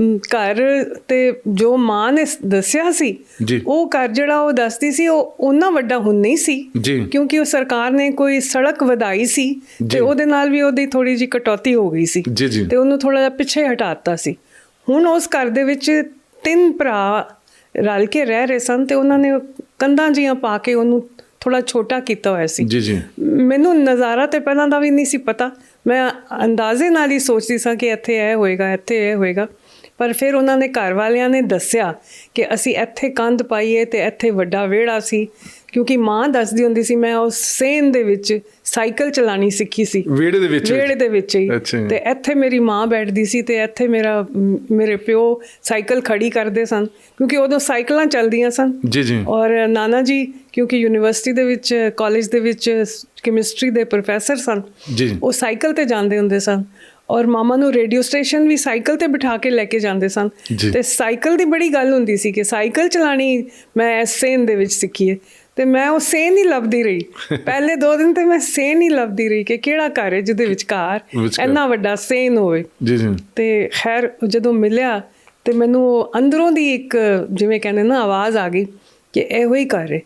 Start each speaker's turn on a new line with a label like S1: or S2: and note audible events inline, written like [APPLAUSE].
S1: ਘਰ ਤੇ ਜੋ ਮਾਂ ਨੇ ਦੱਸਿਆ ਸੀ
S2: ਜੀ।
S1: ਉਹ ਘਰ ਜਿਹੜਾ ਉਹ ਦੱਸਦੀ ਸੀ ਉਹ ਉਹਨਾਂ ਵੱਡਾ ਹੁਣ ਨਹੀਂ ਸੀ
S2: ਜੀ।
S1: ਕਿਉਂਕਿ ਉਹ ਸਰਕਾਰ ਨੇ ਕੋਈ ਸੜਕ ਵਧਾਈ ਸੀ
S2: ਜੀ।
S1: ਤੇ ਉਹਦੇ ਨਾਲ ਵੀ ਉਹਦੀ ਥੋੜੀ ਜਿਹੀ ਕਟੌਤੀ ਹੋ ਗਈ ਸੀ
S2: ਜੀ, ਜੀ।
S1: ਤੇ ਉਹਨੂੰ ਥੋੜਾ ਜਿਹਾ ਪਿੱਛੇ ਹਟਾਤਾ ਸੀ ਹੁਣ ਉਸ ਘਰ ਦੇ ਵਿੱਚ ਤਿੰਨ ਭਰਾ ਰਲ ਕੇ ਰਹਿ ਰਹੇ ਸਨ ਤੇ ਉਹਨਾਂ ਨੇ ਕੰਧਾਂ ਜੀਆਂ ਪਾ ਕੇ ਉਹਨੂੰ ਥੋੜਾ ਛੋਟਾ ਕੀਤਾ ਹੋਇਆ ਸੀ
S2: ਜੀ ਜੀ
S1: ਮੈਨੂੰ ਨਜ਼ਾਰਾ ਤੇ ਪਹਿਲਾਂ ਦਾ ਵੀ ਨਹੀਂ ਸੀ ਪਤਾ ਮੈਂ ਅੰਦਾਜ਼ੇ ਨਾਲ ਹੀ ਸੋਚਦੀ ਸਾਂ ਕਿ ਇੱਥੇ ਇਹ ਹੋਏਗਾ ਇੱਥੇ ਇਹ ਹੋਏਗਾ ਪਰ ਫਿਰ ਉਹਨਾਂ ਨੇ ਘਰ ਵਾਲਿਆਂ ਨੇ ਦੱਸਿਆ ਕਿ ਅਸੀਂ ਇੱਥੇ ਕੰਧ ਪਾਈਏ ਤੇ ਇੱਥੇ ਵੱਡਾ ਵਿਹੜਾ ਸੀ ਕਿਉਂਕਿ ਮਾਂ ਦੱਸਦੀ ਹੁੰਦੀ ਸੀ ਮੈਂ ਉਸ ਸੇਨ ਦੇ ਵਿੱਚ ਸਾਈਕਲ ਚਲਾਣੀ ਸਿੱਖੀ ਸੀ।
S2: ਵਿਹੜੇ ਦੇ ਵਿੱਚ
S1: ਵਿਹੜੇ ਦੇ ਵਿੱਚ ਹੀ। ਤੇ ਇੱਥੇ ਮੇਰੀ ਮਾਂ ਬੈਠਦੀ ਸੀ ਤੇ ਇੱਥੇ ਮੇਰਾ ਮੇਰੇ ਪਿਓ ਸਾਈਕਲ ਖੜੀ ਕਰਦੇ ਸਨ ਕਿਉਂਕਿ ਉਦੋਂ ਸਾਈਕਲਾਂ ਚੱਲਦੀਆਂ ਸਨ।
S2: ਜੀ ਜੀ।
S1: ਔਰ ਨਾਨਾ ਜੀ ਕਿਉਂਕਿ ਯੂਨੀਵਰਸਿਟੀ ਦੇ ਵਿੱਚ ਕਾਲਜ ਦੇ ਵਿੱਚ ਕੈਮਿਸਟਰੀ ਦੇ ਪ੍ਰੋਫੈਸਰ ਸਨ
S2: ਜੀ।
S1: ਉਹ ਸਾਈਕਲ ਤੇ ਜਾਂਦੇ ਹੁੰਦੇ ਸਨ। ਔਰ ਮਾਮਾ ਨੂੰ ਰੇਡੀਓ ਸਟੇਸ਼ਨ ਵੀ ਸਾਈਕਲ ਤੇ ਬਿਠਾ ਕੇ ਲੈ ਕੇ ਜਾਂਦੇ ਸਨ। ਤੇ ਸਾਈਕਲ ਦੀ ਬੜੀ ਗੱਲ ਹੁੰਦੀ ਸੀ ਕਿ ਸਾਈਕਲ ਚਲਾਣੀ ਮੈਂ ਸੇਨ ਦੇ ਵਿੱਚ ਸਿੱਖੀ ਹੈ ਤੇ ਮੈਂ ਉਹ ਸੇਨ ਹੀ ਲੱਭਦੀ ਰਹੀ। [LAUGHS] ਪਹਿਲੇ ਦੋ ਦਿਨ ਤੇ ਮੈਂ ਸੇਨ ਹੀ ਲੱਭਦੀ ਰਹੀ ਕਿ ਕਿਹੜਾ ਘਰ ਹੈ ਜਿਹਦੇ ਵਿਚਕਾਰ
S2: ਵਿਚਕਾਰ।
S1: ਇੰਨਾ ਵੱਡਾ ਸੇਨ ਹੋਵੇ।
S2: ਜੀ ਜੀ।
S1: ਤੇ ਖੈਰ ਜਦੋਂ ਮਿਲਿਆ ਤੇ ਮੈਨੂੰ ਉਹ ਅੰਦਰੋਂ ਦੀ ਇੱਕ ਜਿਵੇਂ ਕਹਿੰਦੇ ਨਾ ਆਵਾਜ਼ ਆ ਗਈ ਕਿ ਇਹੋ ਹੀ ਘਰ ਹੈ